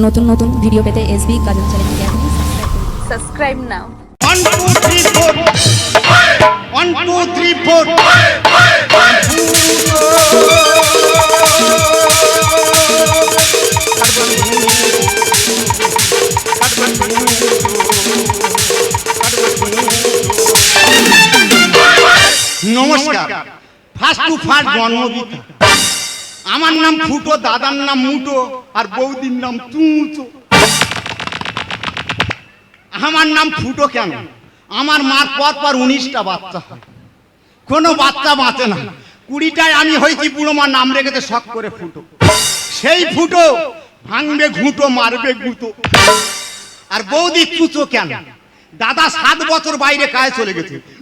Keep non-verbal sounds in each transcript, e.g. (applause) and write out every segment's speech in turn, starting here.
নতুন নতুন ভিডিও পেতে এসবি কাজল চ্যানেলকে এখনই subscribe now. One, two, three, four. One, two, three, four. নমস্কার ফার্স্ট টু ফার্স্ট জন্মবিতা আমার নাম ফুটো দাদার নাম মুটো আর বৌদির নাম তুঁতো আমার নাম ফুটো কেন? আমার মার পর পর উনিশটা বাচ্চা হয়। কোনো বাচ্চা বাঁচে না। কুড়িটায় আমি হয়েছি বুড়ো মার নাম রেখেছে শখ করে ফুটো। সেই ফুটো ভাঙবে ঘুঁটো মারবে গুঁতো। আর বৌদি চুচো কেন? দাদা সাত বছর বাইরে কাজে চলে গেছে।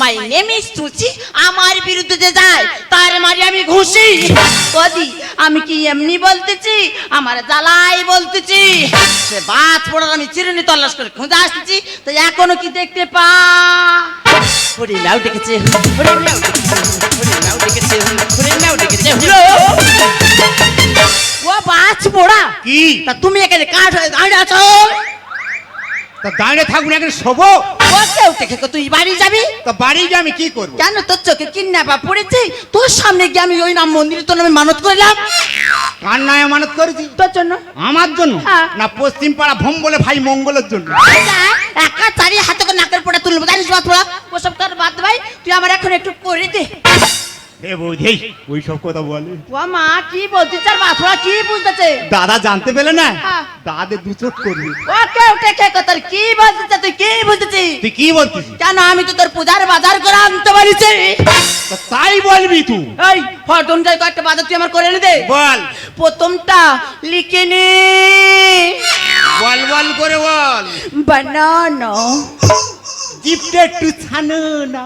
মাই নেম ইজ তুচি আমার বিরুদ্ধে যায় আমি ঘুষি কদি আমি কি এমনি বলতেছি? আমার জ্বালাই বলতেছি। সে বাজ পড়ার আমি চিরুনি তল্লাশ করে খুঁজে আসতেছি তো এখনও কি দেখতে পা? ওরে নাও ডেকেছে ওরে নাও ডেকেছে ওরে নাও ডেকেছে ওরে নাও ডেকেছে ও বাজ পড়া? কি? তা তুমি এখানে কাঠ দাঁড়িয়ে আছো? তা দাঁড়িয়ে থাকুন এখানে শোভো ওকে উঠে খেকো তুই বাড়ি যাবি? তা বাড়ি গিয়ে আমি কি করব? কেন তোর চোখে কিডন্যাপা পড়েছে? তোর সামনে গিয়ে আমি ওই নাম মন্দিরে তোর নামে মানত করলাম। কার নামে মানত করেছি? তোর জন্য। আমার জন্য? হ্যাঁ। না পশ্চিম পাড়া ভম বলে ভাই মঙ্গলের জন্য। একা চারি হাতে করে নাকের পড়া তুলবো জানিস বাদ পড়া ওসব তোর বাদ ভাই তুই আমার এখন একটু করে দে। এ বৌদি ওই সব কথা বলে। ও মা কি বলছিস আর বাথুরা কি বুঝতেছে? দাদা জানতে পেলে না? হ্যাঁ। দাদে দু চোখ করবি ওকে উঠে খেকো তোর কি বলছিস তুই কি বুঝতেছিস? তুই কি বলছিস কেন আমি তো তোর পূজার বাজার করে আনতে পারিছি? তাই বলবি তুই এই ফটন যাই কয়েকটা বাজার তুই আমার করে এনে দে। বল। প্রথমটা লিখে নে বল বল করে বল। বানানো। গিফটেড টু ছানো না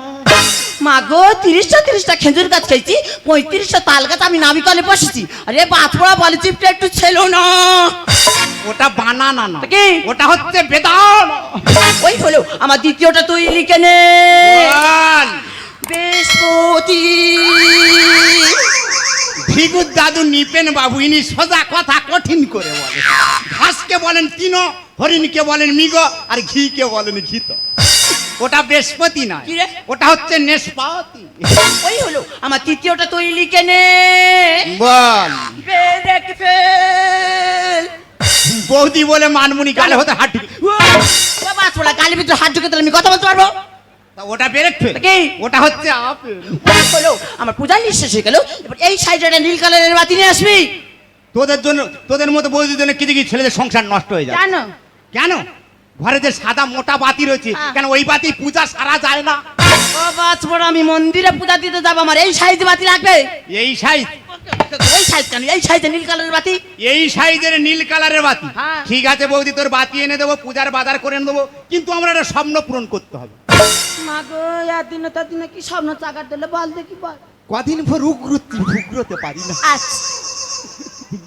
মাগো তিরিশটা তিরিশটা খেজুর গাছ খেয়েছি পঁয়ত্রিশটা তাল গাছ আমি নাবিকলে বসেছি। আরে বাথপড়া বলে চিপটা একটু ছিল না। ওটা বানানা না। কি? ওটা হচ্ছে বেদান ওই হলো আমার দ্বিতীয়টা তুই লিখে নে। বৃহস্পতি। ভিগুর দাদু নিপেন বাবু ইনি সোজা কথা কঠিন করে বলে। ঘাসকে বলেন তিন হরিণকে বলেন মিগ আর ঘিকে বলেন ঘিত। ওটা বৃহস্পতি নয়। ওটা হচ্ছে নেশপাতি। ওই হলো। আমার তৃতীয়টা তুই লিখে নে। বল। বৌদি বলে মানমুনি গালে হতে হাঁটি বাথপড়া গালের ভিতরে হাত ঢুকে তাহলে আমি কথা বলতে পারব? তা ওটা বেরেক ফেল। কি? ওটা হচ্ছে আপেল। হলো আমার পূজা লিস্ট শেষ হয়ে গেল। এবার এই সাইডে নীল কালারের বাতি নিয়ে আসবি। তোদের জন্য তোদের মতো বৌদির জন্য কিছু কিছু ছেলেদের সংসার নষ্ট হয়ে যায় জানো কেন? ঘরে যে সাদা মোটা বাতি রয়েছে হ্যাঁ। কেন ওই বাতি পূজা সারা যায় না? ও বাস বড় আমি মন্দিরে পূজা দিতে যাব আমার। এই সাইজ বাতি লাগবে? এই সাইজ? এই সাইজ কেন? এই সাইজে নীল কালারের বাতি? এই সাইজের নীল কালারের বাতি। হ্যাঁ। ঠিক আছে বৌদি তোর বাতি এনে দেবো পূজার বাজার করে এনে দেবো কিন্তু আমরা একটা স্বপ্ন পূরণ করতে হবে। মা গো তার দিনে কি স্বপ্ন চাকার দিলে বল দেখি বল। কদিন পর উগ্রতি উগ্রতে পারি না। আচ্ছা।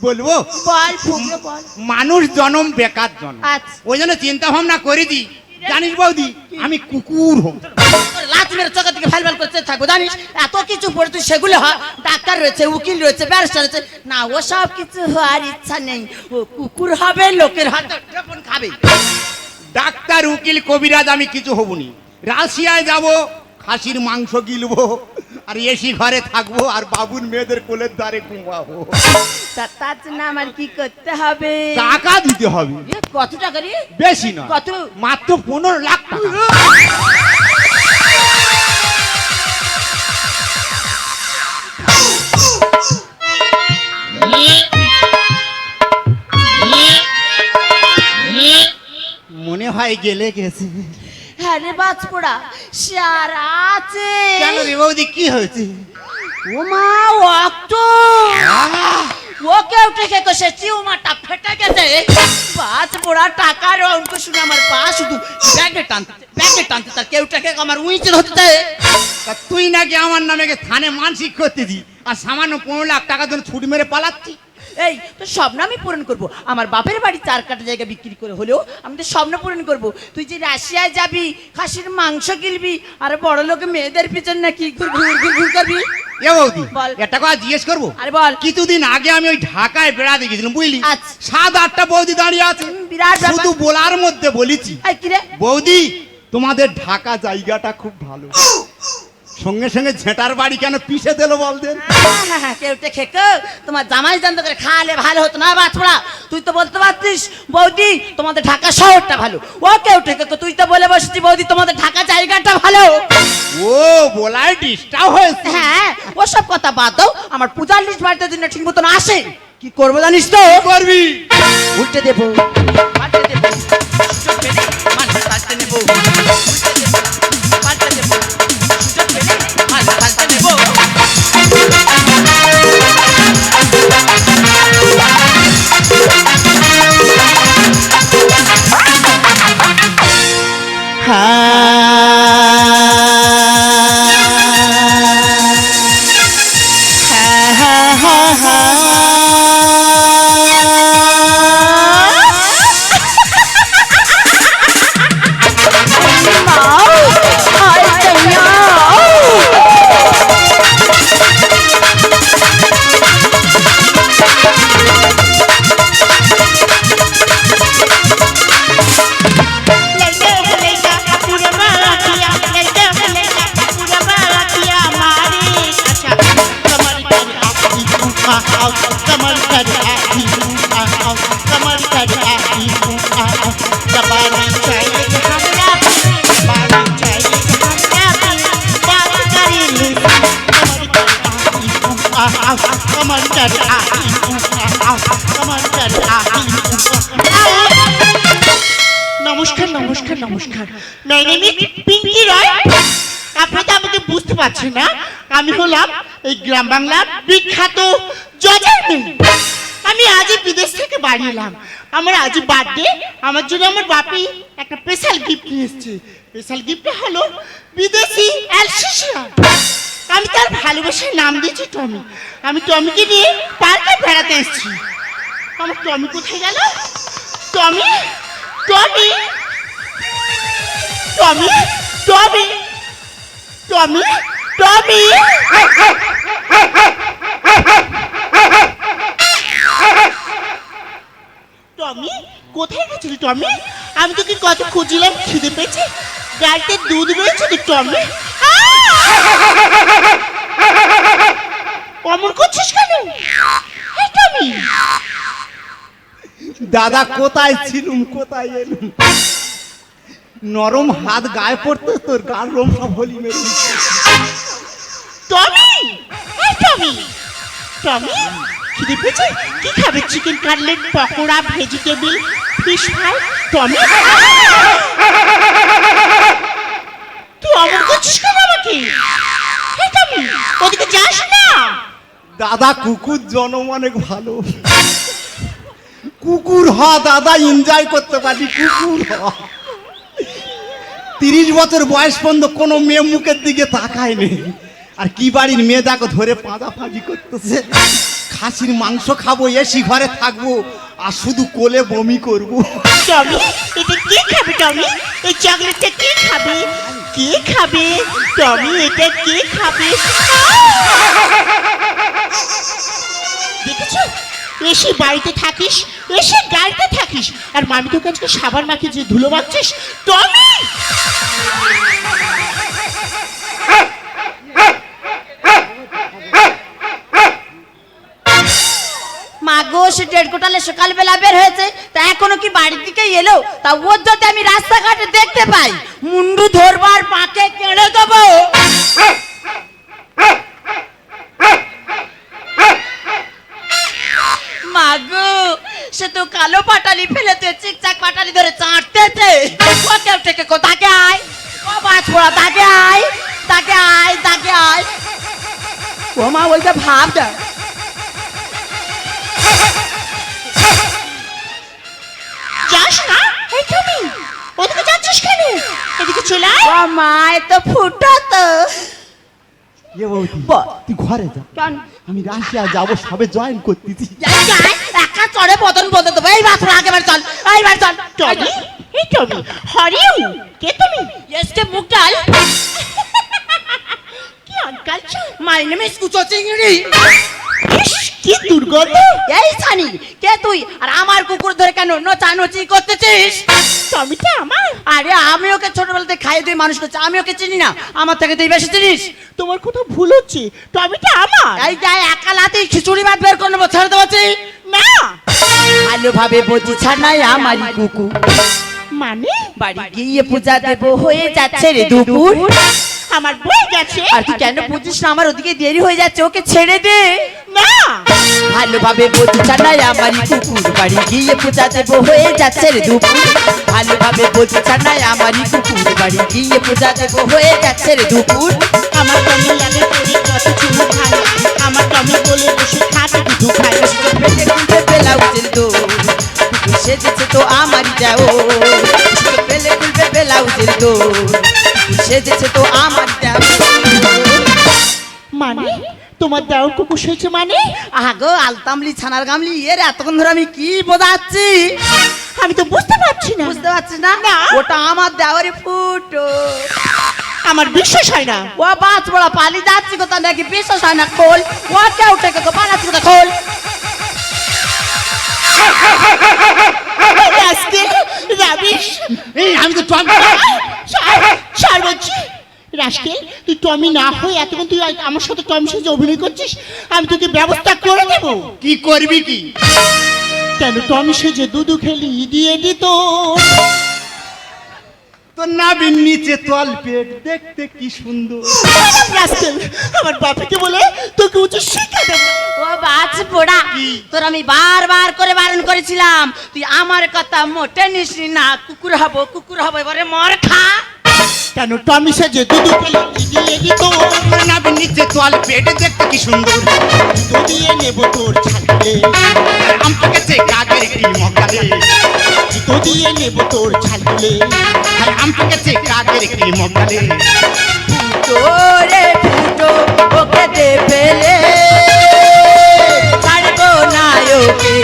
বলব? বল ফুগলে বল। মানুষ জনম বেকার জন্ম আচ্ছা। ওই জন্য চিন্তা ভাবনা করে দি। জানিস বৌদি আমি কুকুর হব। তোর মেরে চোখের দিকে ফাইল ফাইল করতে থাকব জানিস? এত কিছু পড়ে তুই সেগুলো হয়। ডাক্তার রয়েছে উকিল রয়েছে ব্যারিস্টার রয়েছে। না ও সব কিছু হওয়ার ইচ্ছা নেই। ও কুকুর হবে লোকের হাতে খাবে। ডাক্তার উকিল কবিরাজ আমি কিছু হবনি রাশিয়ায় যাব খাসির মাংস গিলবো। আর এসি ঘরে থাকব আর বাবুর মেয়েদের কোলের দ্বারে ঘুমাবো। তা তার জন্য আমার কি করতে হবে? টাকা দিতে হবে। এ, কত টাকা রে? বেশি নয়। কত? মাত্র পনেরো লাখ টাকা। মনে হয় গেলে গেছে। হ্যাঁ রে বাজপোড়া সে আর আছে। কেন আরে বৌদি কি হয়েছে? ও মা অক্ট ওকে উঠে খেকো সে চিউমাটা ফেটে গেছে। পাঁচ পোড়া টাকার অঙ্ক শুনে আমার পা শুধু ব্যাগে টানতে ব্যাগে টানতে তার কেউ টাকে আমার উইচের হতে তুই নাকি আমার নামে থানে মানসিক করতে দি আর সামান্য পনেরো লাখ টাকা জন্য ছুটি মেরে পালাচ্ছি এই তো স্বপ্ন আমি পূরণ করব। আমার বাপের বাড়ি চার কাটা জায়গা বিক্রি করে হলেও আমি তো স্বপ্ন পূরণ করব। তুই যে রাশিয়ায় যাবি খাসির মাংস কিনবি আর বড় লোকে মেয়েদের পিছন নাকি ঘুর ঘুর ঘুর ঘুর করবি? এ বৌদি একটা কথা জিজ্ঞেস করব? আরে বল। কিছুদিন আগে আমি ওই ঢাকায় বেড়াতে গেছিলাম বুঝলি? আচ্ছা। সাত আটটা বৌদি দাঁড়িয়ে আছে। শুধু বলার মধ্যে বলেছি। এই কিরে বৌদি তোমাদের ঢাকা জায়গাটা খুব ভালো। সঙ্গে সঙ্গে ঝেঁটার বাড়ি কেন পিষে দিল বলতেন হ্যাঁ, হ্যাঁ, হ্যাঁ, কেউ উঠে খেকো। তোমার জামাই জানতে করে খাওয়ালে ভালো হতো না বাছড়া তুই তো বলতে পারতিস বৌদি তোমাদের ঢাকা শহরটা ভালো। ও কেউ উঠে খেকো তুই তো বলে বসেছি বৌদি তোমাদের ঢাকা জায়গাটা ভালো। ও বলার ডিস্টার্ব হয়েছে। হ্যাঁ ওসব কথা বাদ দাও আমার পূজার লিস্ট বাড়িতে দিন ঠিক মতন আসে কি করব জানিস তো? করবি? উল্টে দেবো উল্টে দেবো कर आखी फूफा आओ নমস্কার নমস্কার নমস্কার my name is Pinky Roy আপনি তো আমাকে বুঝতে পারছেন না আমি হলাম এই গ্রাম বাংলার বিখ্যাত জজের মেয়ে আজই বিদেশ থেকে বাড়ি এলাম আমার আজই বার্থডে আমার জন্য আমার বাপি একটা স্পেশাল গিফট নিয়ে এসেছে স্পেশাল গিফটটা হলো বিদেশি অ্যালসিসিয়া আমি তার ভালোবাসার নাম দিয়েছি টমি আমি টমিকে নিয়ে পার্কে বেড়াতে এসেছি আমার টমি কোথায় গেল Tommy Tommy Tommy Tommy Tommy Tommy Tommy? কোথায় গেছিলি টমি? আমি তোকে কত খুঁজলাম খিদে পেয়েছে? গাড়িতে দুধ রয়েছে তো টমি? অমর করছিস কেন? টমি! দাদা কোথায় ছিলুম কোথায় এলুম? নরম হাত গায়ে পড়তো তোর গান রোম সব হলি মেরে টমি? টমি! টমি? খিদে কি খাবে? Chicken cutlet pakora vegetable fish fry Tommy তুই অমর করছিস কেন আমাকে? ওদিকে যাস না। দাদা, কুকুর জনম অনেক ভালো। কুকুর হ, দাদা এনজয় করতে পারি কুকুর হ। তিরিশ বছর বয়স পর্যন্ত কোনো মেয়ে মুখের দিকে তাকায়নি। আর কি বাড়ির মেয়ে দেখো, ধরে পাঁজা ফাঁজি করতেছে। খাসির মাংস খাব, এসি ঘরে থাকব, আর শুধু কোলে বমি করব। টমি, এটা কে খাবে, টমি? এই চকলেটটা কে খাবে? কে খাবে? এটা কে খাবে? এসে বাড়িতে থাকিস, এসে গাড়িতে থাকিস, আর মামি তোর কাছে সাবান মাখে যে ধুলো মাখছিস, টমি! সে দেড় কোটালে সকালবেলা বের হয়েছে, তা এখনও কি বাড়ির দিকে এলো? তা ওর যদি আমি রাস্তাঘাটে দেখতে পাই, মুন্ডু ধরবার বল। তুই ঘরে যা। কেন? আমি রাশিয়া যাব সবে জয়েন করতেছি। একা চড়ে বদন বদন দেবো। এই বাথরুম আগেবার চল এইবার চল। টমি এই টমি হরিও কে তুমি? এসকে মুখ ডাল? কি আজকাল মাই নেম ইজ কুচো চিংড়ি কি দুর্গন্ধ। এই সানি কে তুই? আর আমার কুকুর ধরে কেন নোচানোচি করতেছিস? টমিটা আমার? আরে আমি ওকে ছোটবেলাতে খাইয়ে তুই মানুষ করছি আমি ওকে চিনি না। আমার থেকে তুই বেশি চিনিস? তোমার কোথাও ভুল হচ্ছে টমিটা আমার। এই যাই একালাতেই খিচুড়ি ভাত বের করে নেব ছেড়ে দেবো না। ভালোভাবে বলছি ছাড় নাই আমারই কুকুর। মানে? বাড়ি গিয়ে পূজা দেব হয়ে যাচ্ছে রে দুপুর। আমার বই গেছে আর তুই কেন বুঝিস না আমার ওদিকে দেরি হয়ে যাচ্ছে ওকে ছেড়ে দে। না। ভালোভাবে ছাড় নাই আমারই কুকুর বাড়ি গিয়ে পূজা দেব হয়ে যাচ্ছে রে দুপুর। ভালোভাবে ছাড় নাই আমারই কুকুর বাড়ি গিয়ে পূজা দেব হয়ে যাচ্ছে রে দুপুর। আমার টমি লাগে করি কত চুমু খায় আমার টমি বলে বসে খাতে দুধু খায়। পেটে খুলতে ব্লাউজের দোর সেজেছে তো আমারই যাও পেলে খুলবে ব্লাউজের দোর সেজেছে তো আমার যাও মানে? তোমার দেওয়ার কুকুর হয়েছে মানে? আগো আলতামলি ছানার গামলি এর এতক্ষণ ধরে আমি কি বোঝাচ্ছি? আমি তো বুঝতে পারছি না। বুঝতে পারছি না। ওটা আমার দেওয়ারি ফুটো। আমার বিশ্বাস হয় না। ও বাচ বড়া পালি যাচ্ছি কোথা নাকি বিশ্বাস হয় না? খোল। ও কেউ টেকে তো পালাচ্ছি কোথা খোল। আমি তো টমি (laughs) সার বলছি। রাস্কেল তুই টমি না হয়ে এতক্ষণ তুই আমার সাথে টমি সাথে অভিনয় করছিস আমি তোকে ব্যবস্থা করে দেব। কি করবি কি? কেন টমি সেজে দুধু খেলি দিয়ে দিত তোর নাবির নিচে তল পেট দেখতে কি সুন্দর। আমার বাপকে বলে তোকে উচিত শিক্ষা দেবো। ও বাচ পোড়া তোর আমি বারবার করে বারণ করেছিলাম। তুই আমার কথা মোটে নিসনি না কুকুর হব কুকুর হব এবারে মর খা। কেন টমি সেজে দুধু খেলি? দিয়ে দিত তোর নাবির নিচে তল পেট দেখতে কি সুন্দর। দুধ আম কি মকালে দুধ আম কি মকালে তোরে ফুটো ওকে দে ফেলে। ছাড়বো না ওকে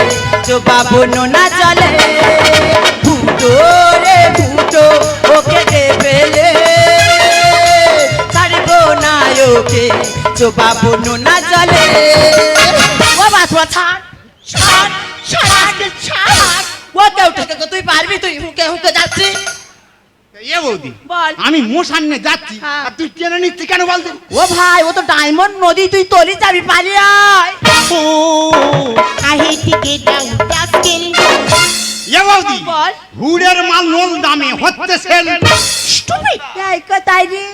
চলে ফুটো রে ফুটো ওকে দে ফেলে। ওকে চোপাবো না চলে ও বাসুয়া ছাড় ছাড় ছাড় ছাড়। ও কেউ থেকে তুই পারবি তুই হুকে হুকে এ বৌদি বল। আমি মোশান নিয়ে যাচ্ছি হ্যাঁ। আর তুই টেনে নিচ্ছি কেন বলতো ও ভাই ও তো ডায়মন্ড নদী তুই তলি যাবি পালিয়ে আয়। ও I hate to get down, rascal. এ বৌদি বল। হুড়ের মাল নোল দামে হচ্ছে সেল. এই রে?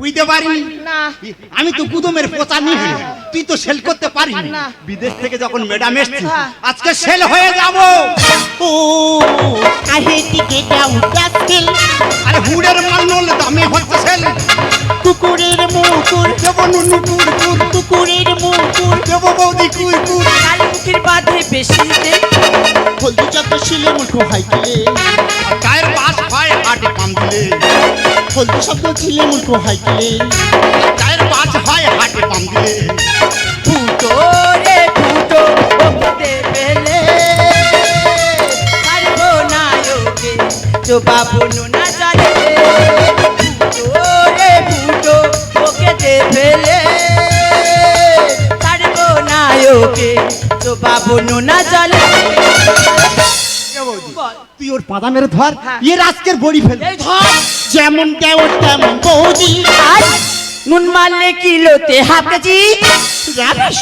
বুঝতে পারিনি। আমি তো কুদুমের পোচা নিয়ে তুই তো সেল করতে পারি বিদেশ থেকে যখন ম্যাডাম এসছি। আজকে সেল হয়ে যাব। ও আহে টিকে rascal. আরে হুড়ের মাল নোল দামে হচ্ছে সেল কুকুরের মুকুর। দেবো নুনু কুর কুর কুকুরের মুকুর। দেবো বৌদি কুর কুর কালী মুখির বাদে বেশি দে। হলদি চাপা শিলে মুঠো হাইকেলে গায়ের বাস হয় হাটে পাম দিলে হলদি শব্দ ছিলে মুঠো হাইকেলে গায়ের বাস হয় হাটে পাম দিলে ফুটো রে ফুটো ওকে পেলে। পারব না ওকে তো বাবু তো না বল। তুই ওর পাতা মেরে ধর হ্যাঁ। এর আজকের বড়ি ফেল যেমন তেমন বৌদি। নুন মারলে কিলোতে হাফ কেজি। রাবিশ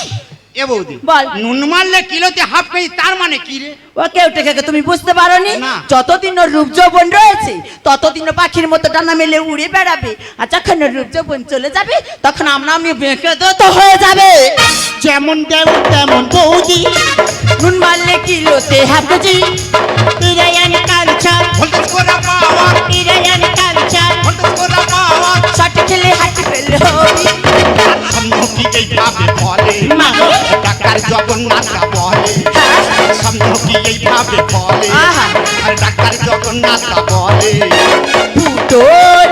এ বৌদি বল। নুন মারলে কিলোতে হাফ কেজি তার মানে কি রে? ওকে উঠে খেকে তুমি বুঝতে পারোনি? না। যতদিন ওর রূপ যৌবন রয়েছে ততদিন ও পাখির মতো ডানা মেলে উড়ে বেড়াবে। আর যখন ওর রূপ যৌবন চলে যাবে তখন আমরা আমি বেঁকে তো হয়ে যাবে। যেমন তেমন তেমন বৌদি। নুন মারলে কিলোতে হাফ কেজি। বলে আহা। আর ডাক্তার জগন্নাথ বলে। ফুটো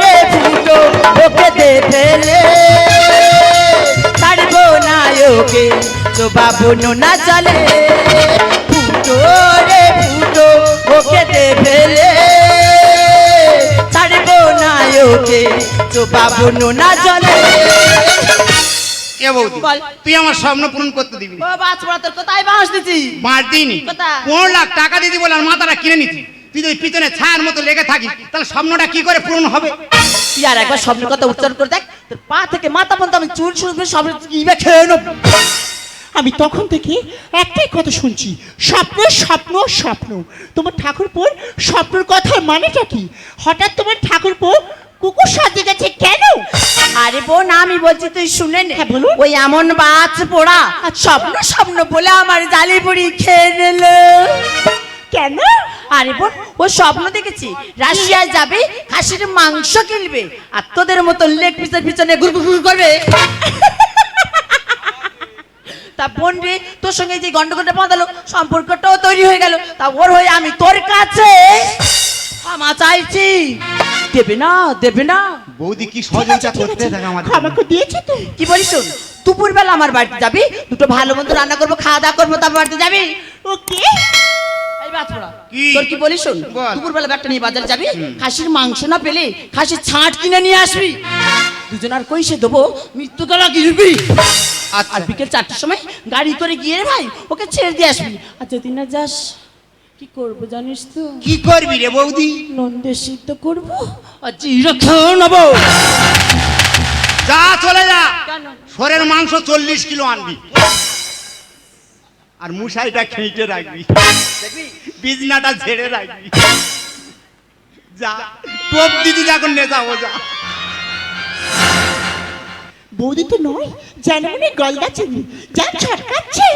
রে ফুটো ওকে দে ফেলে ছাড়বো না ওকে চলে ফুটো রে ফুটো ওকে দে ফেলে ছাড়বো না ওকে তো বাবু না চলে কে বৌদি? তুই আমার স্বপ্ন পূরণ করতে দিবি ও বাস পড়া তোর কোথায় বাস দিচ্ছি মার দিইনি পনেরো লাখ টাকা দিদি বলে আর মাথাটা কিনে নিতি তুই যদি পিছনে ছায়ার মতো লেগে থাকিস তাহলে স্বপ্নটা কি করে পূরণ হবে? তুই আর একবার স্বপ্নের কথা উচ্চারণ করে দেখ। তোর পা থেকে মাথা পর্যন্ত আমি চুল শুনবে সব ইবে খেয়ে নেব। আমি তখন থেকে একটাই কথা শুনছি। স্বপ্ন স্বপ্ন স্বপ্ন। তোমার ঠাকুরপুর স্বপ্নের কথার মানেটা কি? হঠাৎ তোমার ঠাকুরপুর কুকুর সাজে গেছে কেন? আরে বোন আমি বলছি তুই শুনে নে। হ্যাঁ, বলুন। ওই এমন বাজ পোড়া স্বপ্ন স্বপ্ন বলে আমার জালি বুড়ি খেয়ে নিল। কেন? আরে বোন ও স্বপ্ন দেখেছি রাশিয়ায় যাবে খাসির মাংস কিনবে আর তোদের মতো লেগ পিসের পিছনে ঘুর ঘুর করবে। তা বোন রে তোর সঙ্গে যে গন্ডগোলটা বাঁধালো সম্পর্কটাও তৈরি হয়ে গেল। তা ওর হয়ে আমি তোর কাছে ক্ষমা চাইছি। দেবে না দেবে না। বৌদি কি সহযোগিতা করতে থাকে আমার আমাকে দিয়েছে তো। কি বলিস দুপুর বেলা আমার বাড়িতে যাবি দুটো ভালো মন্দ রান্না করব খাওয়া দাওয়া করব তারপর বাড়িতে যাবি। ওকে? এই তোর কি বলিস দুপুর বেলা। ব্যাগটা নিয়ে বাজারে যাবি খাসির মাংস না পেলে খাসির ছাঁট কিনে নিয়ে আসবি। দুজন আর কইসে দেবো? মৃত্যু গলা গিরবি আচ্ছা। আর বিকেল চারটার সময় গাড়ি করে গিয়ে ভাই ওকে ছেড়ে দিয়ে আসবি। আর যদি না যাস কি করব জানিস তো? কি করবি রে বৌদি? নন্দে সিদ্ধ করব। জিরো খেয়ে নেব। যা চলে যা? সরের মাংস চল্লিশ কিলো আনবি। আর মুসাইটা খেঁটে রাখবি। বিজনাটা ঝেড়ে রাখবি। যা। টোপ দিদি যখন নেতা ও যা। বৌদি তো নয় যেন গলদা চিনি যা ছটকাচ্ছে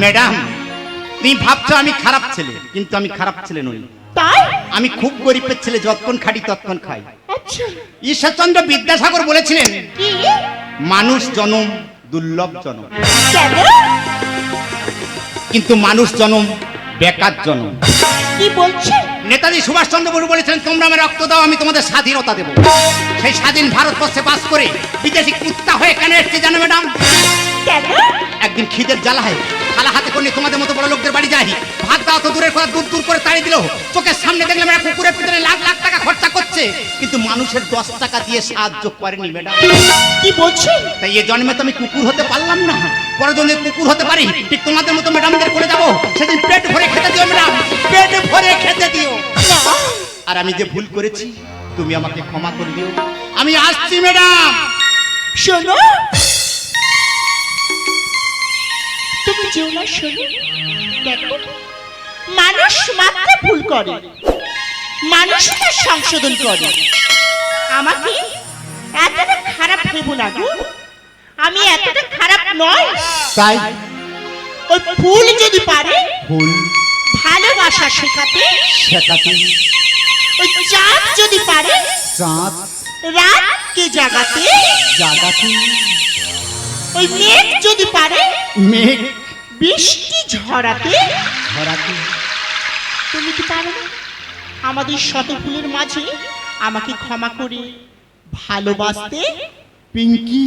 ম্যাডাম তুমি ভাবছ আমি খারাপ ছেলে কিন্তু আমি খারাপ ছেলে নই। তাই? আমি খুব গরিবের ছেলে যতক্ষণ খাটি ততক্ষণ খাই। আচ্ছা। ঈশ্বরচন্দ্র বিদ্যাসাগর বলেছিলেন কি? মানুষ জনম দুর্লভ জনম। কিন্তু মানুষ জনম বেকার জনম। কি বলছে? নেতাজি সুভাষচন্দ্র বসু বলেছেন তোমরা আমার রক্ত দাও আমি তোমাদের স্বাধীনতা দেবো। সেই স্বাধীন ভারতবর্ষে বাস করে বিদেশি কুত্তা হয়ে কেন এসছে জানো ম্যাডাম? একদিন খিদের জ্বালায় থালা হাতে করে তোমাদের মতো বড় লোকদের বাড়ি যাই ভাত দাও তো দূরের কথা দূর দূর করে তাড়িয়ে দিল। চোখের সামনে দেখলাম এরা কুকুরের পিছনে লাখ লাখ টাকা খরচা করছে। কিন্তু মানুষের দশ টাকা দিয়ে সাহায্য করেনি ম্যাডাম। কি বলছে? তাই এ জন্মে তো আমি কুকুর হতে পারলাম না। পরের জন্য কুকুর হতে পারি। ঠিক তোমাদের মতো ম্যাডামদের করে যাব। সেদিন পেট ভরে খেতে দিও ম্যাডাম। পেট ভরে খেতে দিও। আর আমি যে ভুল করেছি তুমি আমাকে ক্ষমা করে দিও। আমি আসছি ম্যাডাম। শোনো তুমি যেও না শোনো দেখো মানুষ মাত্র ভুল করে। মানুষ তার সংশোধন করে। আমাকে এতটা খারাপ ভেবো না গো। আমি এতটা খারাপ নয়। তাই? ওই ফুল যদি পারে ভুল ভালোবাসা শেখাতে শেখাতে। ওই চাঁদ যদি পারে চাঁদ। রাতকে জাগাতে জাগাতে। ওই মেঘ যদি পারে মেঘ। বৃষ্টি ঝরাতে। ঝরাতে। তুমি কি পারো না? আমাদের শতফুলের মাঝে আমাকে ক্ষমা করে ভালোবাসতে? পিঙ্কি।